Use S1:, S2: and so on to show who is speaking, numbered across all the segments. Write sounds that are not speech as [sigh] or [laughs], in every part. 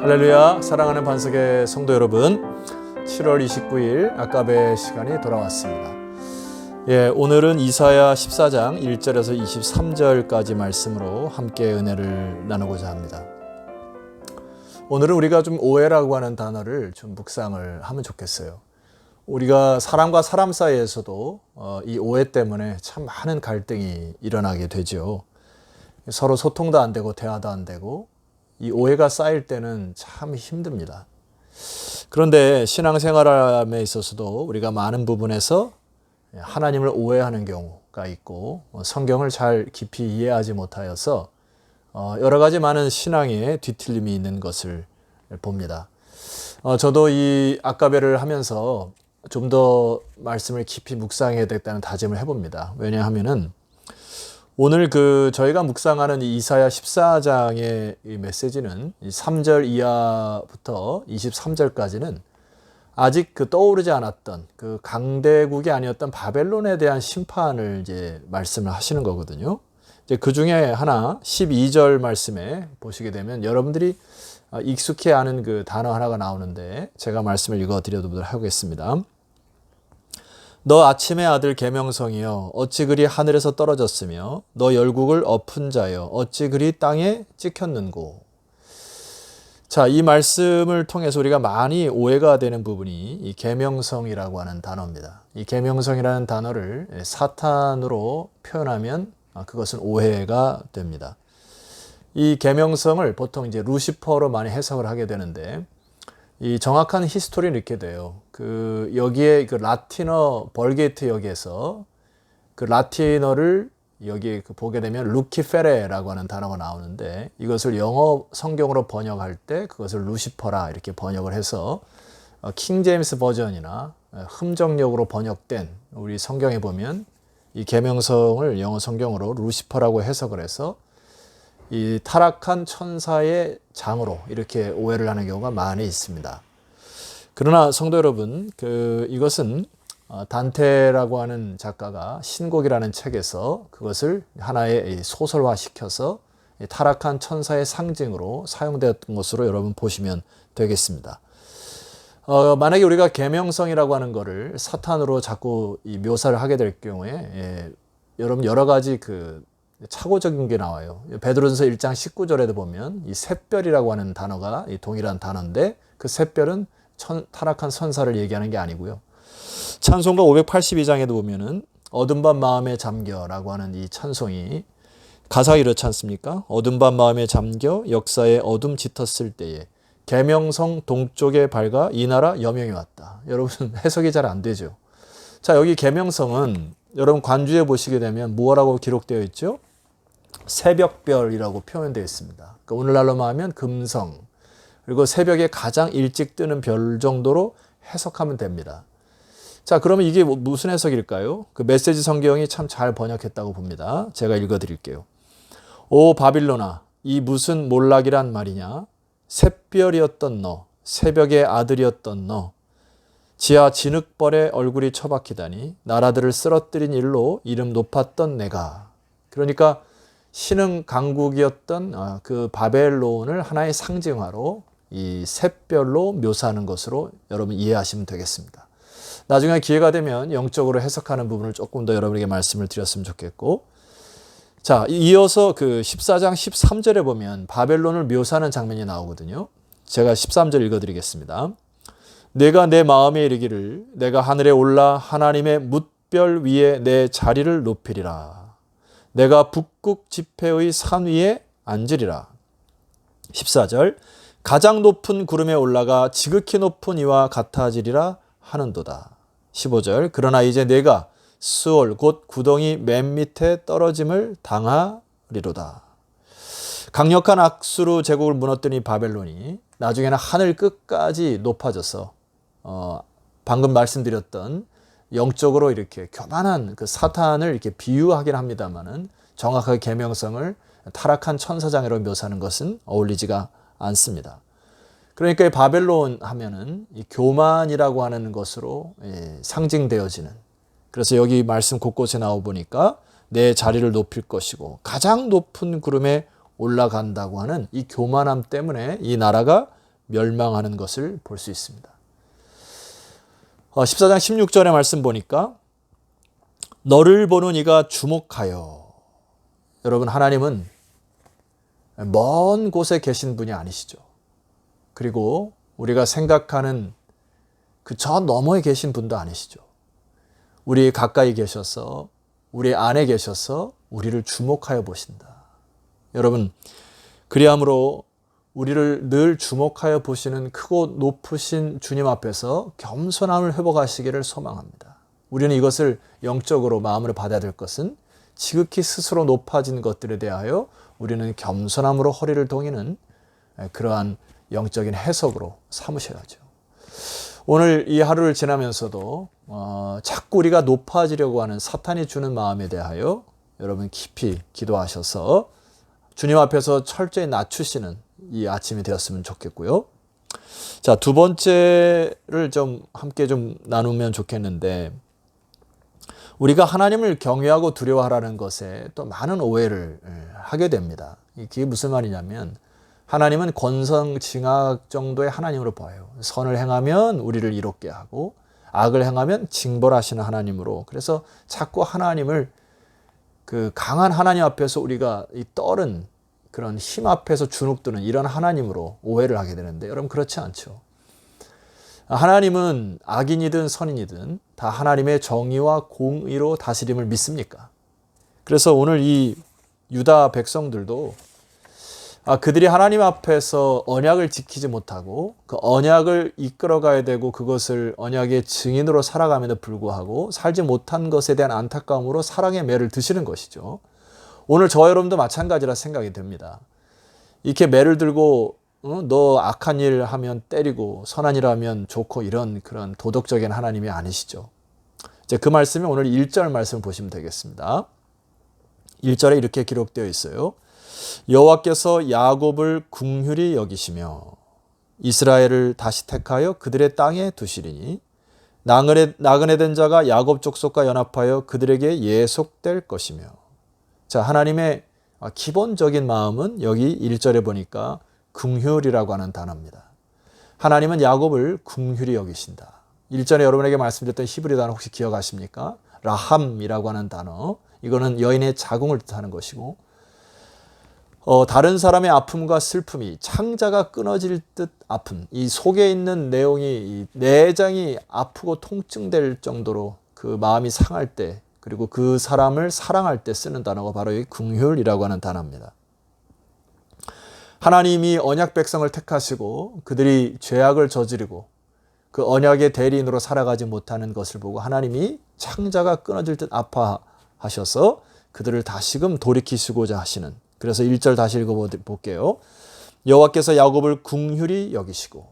S1: 할렐루야. 사랑하는 반석의 성도 여러분 7월 29일 아까베 시간이 돌아왔습니다. 예, 오늘은 이사야 14장 1절에서 23절까지 말씀으로 함께 은혜를 나누고자 합니다. 오늘은 우리가 좀 오해라고 하는 단어를 좀 묵상을 하면 좋겠어요. 우리가 사람과 사람 사이에서도 어, 이 오해 때문에 참 많은 갈등이 일어나게 되죠. 서로 소통도 안 되고 대화도 안 되고 이 오해가 쌓일 때는 참 힘듭니다. 그런데 신앙생활에 있어서도 우리가 많은 부분에서 하나님을 오해하는 경우가 있고 성경을 잘 깊이 이해하지 못하여서 어, 여러 가지 많은 신앙에 뒤틀림이 있는 것을 봅니다. 어, 저도 이 아까베를 하면서 좀 더 말씀을 깊이 묵상해야 되겠다는 다짐을 해봅니다. 왜냐하면은 오늘 그 저희가 묵상하는 이 이사야 14장의 이 메시지는 3절 이하부터 23절까지는 아직 그 떠오르지 않았던 그 강대국이 아니었던 바벨론에 대한 심판을 이제 말씀을 하시는 거거든요. 이제 그 중에 하나 12절 말씀에 보시게 되면 여러분들이 익숙해 하는 그 단어 하나가 나오는데 제가 말씀을 읽어 드려도록 하겠습니다. 너 아침의 아들 계명성이여 어찌 그리 하늘에서 떨어졌으며 너 열국을 엎은 자여 어찌 그리 땅에 찍혔는고 자, 이 말씀을 통해서 우리가 많이 오해가 되는 부분이 이 계명성이라고 하는 단어입니다. 이 계명성이라는 단어를 사탄으로 표현하면 그것은 오해가 됩니다. 이 계명성을 보통 이제 루시퍼로 많이 해석을 하게 되는데 이 정확한 히스토리는 이렇게 돼요. 그 여기에 그 라틴어 벌게이트 역에서 그 라틴어를 여기 그 보게 되면 루키페레라고 하는 단어가 나오는데 이것을 영어 성경으로 번역할 때 그것을 루시퍼라 이렇게 번역을 해서 킹 제임스 버전이나 흠정역으로 번역된 우리 성경에 보면 이 계명성을 영어 성경으로 루시퍼라고 해석을 해서 이 타락한 천사의 장으로 이렇게 오해를 하는 경우가 많이 있습니다. 그러나 성도 여러분, 그 이것은 어, 단테라고 하는 작가가 신곡이라는 책에서 그것을 하나의 소설화 시켜서 타락한 천사의 상징으로 사용되었던 것으로 여러분 보시면 되겠습니다. 어, 만약에 우리가 계명성이라고 하는 것을 사탄으로 자꾸 묘사를 하게 될 경우에 예, 여러분 여러 가지 그 차고적인 게 나와요. 베드로전서 1장 19절에도 보면 이 샛별이라고 하는 단어가 동일한 단어인데 그 샛별은 천, 타락한 선사를 얘기하는 게 아니고요. 찬송가 582장에도 보면은 어둠 밤 마음에 잠겨라고 하는 이 찬송이 가사가 이렇지 않습니까? 어둠 밤 마음에 잠겨 역사에 어둠 짙었을 때에 계명성 동쪽에 밝아 이 나라 여명이 왔다. 여러분 [laughs] 해석이 잘 안 되죠. 자 여기 계명성은 여러분 관주에 보시게 되면 무엇라고 기록되어 있죠? 새벽별이라고 표현되어 있습니다. 그러니까 오늘날로 말하면 금성 그리고 새벽에 가장 일찍 뜨는 별 정도로 해석하면 됩니다. 자, 그러면 이게 뭐 무슨 해석일까요? 그 메시지 성경이 참 잘 번역했다고 봅니다. 제가 읽어 드릴게요. 오 바빌로나, 이 무슨 몰락이란 말이냐? 샛별이었던 너, 새벽의 아들이었던 너, 지하 진흙벌에 얼굴이 처박히다니 나라들을 쓰러뜨린 일로 이름 높았던 내가. 그러니까 신흥 강국이었던 아, 그 바벨론을 하나의 상징화로 이 샛별로 묘사하는 것으로 여러분 이해하시면 되겠습니다. 나중에 기회가 되면 영적으로 해석하는 부분을 조금 더 여러분에게 말씀을 드렸으면 좋겠고 자, 이어서 그 14장 13절에 보면 바벨론을 묘사하는 장면이 나오거든요. 제가 13절 읽어 드리겠습니다. 내가 내 마음에 이르기를 내가 하늘에 올라 하나님의 뭇별 위에 내 자리를 높이리라. 내가 북극 지폐의 산 위에 앉으리라. 14절 가장 높은 구름에 올라가 지극히 높은 이와 같아지리라 하는도다. 15절 그러나 이제 내가 수월 곧 구덩이 맨 밑에 떨어짐을 당하리로다. 강력한 악수로 제국을 무너뜨린 바벨론이 나중에는 하늘 끝까지 높아져서 어, 방금 말씀드렸던 영적으로 이렇게 교만한 그 사탄을 이렇게 비유하긴 합니다만은 정확하게 계명성을 타락한 천사장애로 묘사하는 것은 어울리지가 않습니다. 그러니까 이 바벨론 하면은 이 교만이라고 하는 것으로 예, 상징되어지는 그래서 여기 말씀 곳곳에 나오 보니까 내 자리를 높일 것이고 가장 높은 구름에 올라간다고 하는 이 교만함 때문에 이 나라가 멸망하는 것을 볼 수 있습니다. 14장 16절의 말씀 보니까 너를 보는 이가 주목하여 여러분 하나님은 먼 곳에 계신 분이 아니시죠. 그리고 우리가 생각하는 그 저 너머에 계신 분도 아니시죠. 우리 가까이 계셔서 우리 안에 계셔서 우리를 주목하여 보신다. 여러분 그리함으로 우리를 늘 주목하여 보시는 크고 높으신 주님 앞에서 겸손함을 회복하시기를 소망합니다. 우리는 이것을 영적으로 마음으로 받아야 될 것은 지극히 스스로 높아진 것들에 대하여 우리는 겸손함으로 허리를 동이는 그러한 영적인 해석으로 삼으셔야죠. 오늘 이 하루를 지나면서도 어, 자꾸 우리가 높아지려고 하는 사탄이 주는 마음에 대하여 여러분 깊이 기도하셔서 주님 앞에서 철저히 낮추시는 이 아침이 되었으면 좋겠고요. 자, 두 번째를 좀 함께 좀 나누면 좋겠는데 우리가 하나님을 경외하고 두려워하라는 것에 또 많은 오해를 예, 하게 됩니다. 이게 무슨 말이냐면 하나님은 권성징악 정도의 하나님으로 보여요. 선을 행하면 우리를 이롭게 하고 악을 행하면 징벌하시는 하나님으로. 그래서 자꾸 하나님을 그 강한 하나님 앞에서 우리가 이 떨은 그런 힘 앞에서 주눅드는 이런 하나님으로 오해를 하게 되는데 여러분 그렇지 않죠. 하나님은 악인이든 선인이든 다 하나님의 정의와 공의로 다스림을 믿습니까? 그래서 오늘 이 유다 백성들도 아, 그들이 하나님 앞에서 언약을 지키지 못하고 그 언약을 이끌어가야 되고 그것을 언약의 증인으로 살아감에도 불구하고 살지 못한 것에 대한 안타까움으로 사랑의 매를 드시는 것이죠. 오늘 저 여러분도 마찬가지라 생각이 됩니다. 이렇게 매를 들고 어? 너 악한 일 하면 때리고 선한 일 하면 좋고 이런 그런 도덕적인 하나님이 아니시죠. 이제 그 말씀이 오늘 1절 말씀 보시면 되겠습니다. 1절에 이렇게 기록되어 있어요. 여호와께서 야곱을 궁휼히 여기시며 이스라엘을 다시 택하여 그들의 땅에 두시리니 나그네, 나그네 된 자가 야곱 족속과 연합하여 그들에게 예속될 것이며 자 하나님의 기본적인 마음은 여기 1절에 보니까 궁휼이라고 하는 단어입니다. 하나님은 야곱을 궁휼히 여기신다. 1절에 여러분에게 말씀드렸던 히브리 단어 혹시 기억하십니까? 라함이라고 하는 단어. 이거는 여인의 자궁을 뜻하는 것이고 어, 다른 사람의 아픔과 슬픔이 창자가 끊어질 듯 아픔, 이 속에 있는 내용이 이 내장이 아프고 통증될 정도로 그 마음이 상할 때, 그리고 그 사람을 사랑할 때 쓰는 단어가 바로 이 궁휼이라고 하는 단어입니다. 하나님이 언약 백성을 택하시고 그들이 죄악을 저지르고 그 언약의 대리인으로 살아가지 못하는 것을 보고 하나님이 창자가 끊어질 듯 아파하셔서 그들을 다시금 돌이키시고자 하시는 그래서 1절 다시 읽어볼게요. 여호와께서 야곱을 궁휼히 여기시고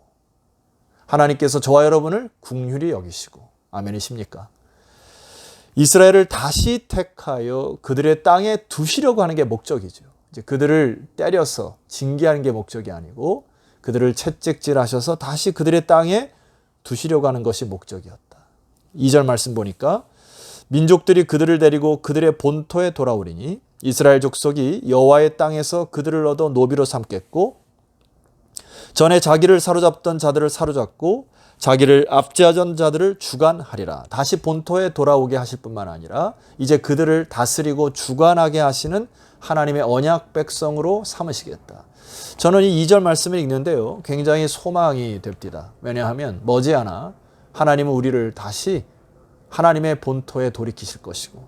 S1: 하나님께서 저와 여러분을 궁휼히 여기시고 아멘이십니까? 이스라엘을 다시 택하여 그들의 땅에 두시려고 하는 게 목적이죠. 이제 그들을 때려서 징계하는 게 목적이 아니고 그들을 채찍질하셔서 다시 그들의 땅에 두시려고 하는 것이 목적이었다. 2절 말씀 보니까 민족들이 그들을 데리고 그들의 본토에 돌아오리니 이스라엘 족속이 여호와의 땅에서 그들을 얻어 노비로 삼겠고 전에 자기를 사로잡던 자들을 사로잡고 자기를 압제하던 자들을 주관하리라. 다시 본토에 돌아오게 하실 뿐만 아니라 이제 그들을 다스리고 주관하게 하시는 하나님의 언약 백성으로 삼으시겠다. 저는 이 2절 말씀을 읽는데요. 굉장히 소망이 됩니다. 왜냐하면 머지않아 하나님은 우리를 다시 하나님의 본토에 돌이키실 것이고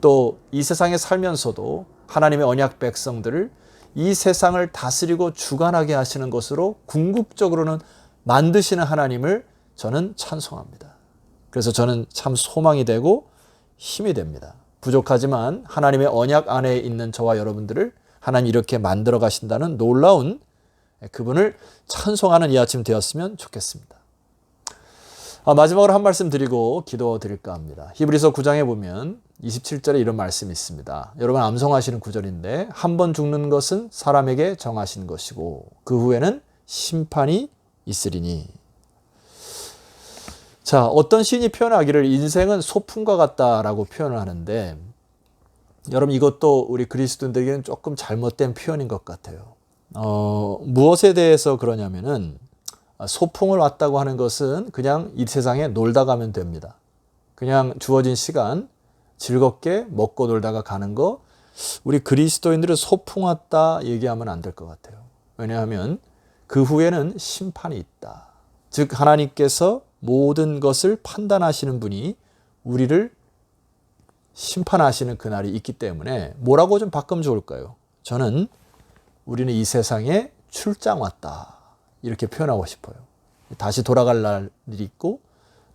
S1: 또 이 세상에 살면서도 하나님의 언약 백성들을 이 세상을 다스리고 주관하게 하시는 것으로 궁극적으로는 만드시는 하나님을 저는 찬송합니다. 그래서 저는 참 소망이 되고 힘이 됩니다. 부족하지만 하나님의 언약 안에 있는 저와 여러분들을 하나님 이렇게 만들어 가신다는 놀라운 그분을 찬송하는 이 아침 되었으면 좋겠습니다. 아, 마지막으로 한 말씀 드리고 기도 드릴까 합니다. 히브리서 9장에 보면 27절에 이런 말씀이 있습니다. 여러분 암송하시는 구절인데 한 번 죽는 것은 사람에게 정하신 것이고 그 후에는 심판이 있으리니 자, 어떤 시인이 표현하기를 인생은 소풍과 같다라고 표현을 하는데 여러분 이것도 우리 그리스도인들에게는 조금 잘못된 표현인 것 같아요. 어, 무엇에 대해서 그러냐면은 아, 소풍을 왔다고 하는 것은 그냥 이 세상에 놀다 가면 됩니다. 그냥 주어진 시간 즐겁게 먹고 놀다가 가는 거 우리 그리스도인들은 소풍 왔다 얘기하면 안 될 것 같아요. 왜냐하면 그 후에는 심판이 있다. 즉 하나님께서 모든 것을 판단하시는 분이 우리를 심판하시는 그날이 있기 때문에 뭐라고 좀 바꾸면 좋을까요? 저는 우리는 이 세상에 출장 왔다. 이렇게 표현하고 싶어요. 다시 돌아갈 날이 있고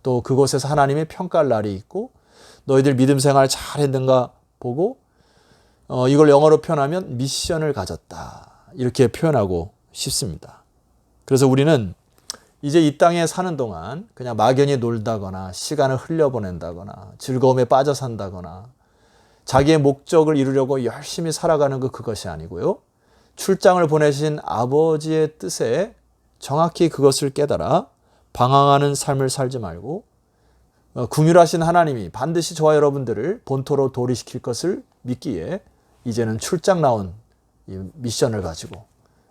S1: 또 그곳에서 하나님의 평가할 날이 있고 너희들 믿음 생활 잘 했는가 보고 어, 이걸 영어로 표현하면 미션을 가졌다. 이렇게 표현하고 싶습니다. 그래서 우리는 이제 이 땅에 사는 동안 그냥 막연히 놀다거나 시간을 흘려보낸다거나 즐거움에 빠져 산다거나 자기의 목적을 이루려고 열심히 살아가는 것 그것이 아니고요. 출장을 보내신 아버지의 뜻에 정확히 그것을 깨달아 방황하는 삶을 살지 말고 어, 궁휼하신 하나님이 반드시 저와 여러분들을 본토로 도리시킬 것을 믿기에 이제는 출장 나온 이 미션을 가지고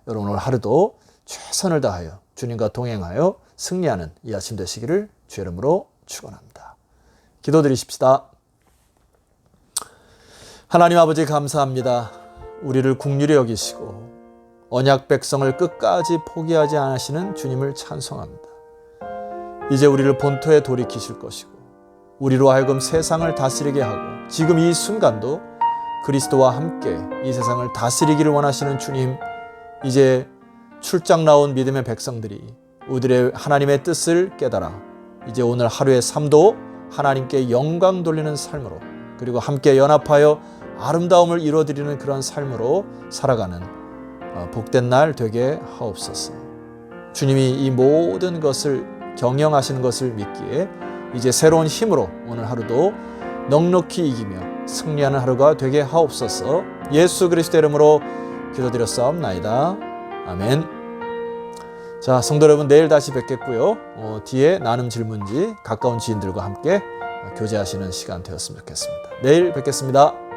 S1: 여러분 오늘 하루도 최선을 다하여 주님과 동행하여 승리하는 이 아침 되시기를 주 이름으로 축원합니다. 기도드리십시다. 하나님 아버지 감사합니다. 우리를 국률이 여기시고 언약 백성을 끝까지 포기하지 않으시는 주님을 찬송합니다. 이제 우리를 본토에 돌이키실 것이고 우리로 하여금 세상을 다스리게 하고 지금 이 순간도 그리스도와 함께 이 세상을 다스리기를 원하시는 주님 이제 출장 나온 믿음의 백성들이 우리의 하나님의 뜻을 깨달아 이제 오늘 하루의 삶도 하나님께 영광 돌리는 삶으로 그리고 함께 연합하여 아름다움을 이루어드리는 그런 삶으로 살아가는 어, 복된 날 되게 하옵소서. 주님이 이 모든 것을 경영하시는 것을 믿기에 이제 새로운 힘으로 오늘 하루도 넉넉히 이기며 승리하는 하루가 되게 하옵소서. 예수 그리스도 이름으로 기도드렸사옵나이다. 아멘. 자, 성도 여러분 내일 다시 뵙겠고요. 어, 뒤에 나눔 질문지 가까운 지인들과 함께 교제하시는 시간 되었으면 좋겠습니다. 내일 뵙겠습니다.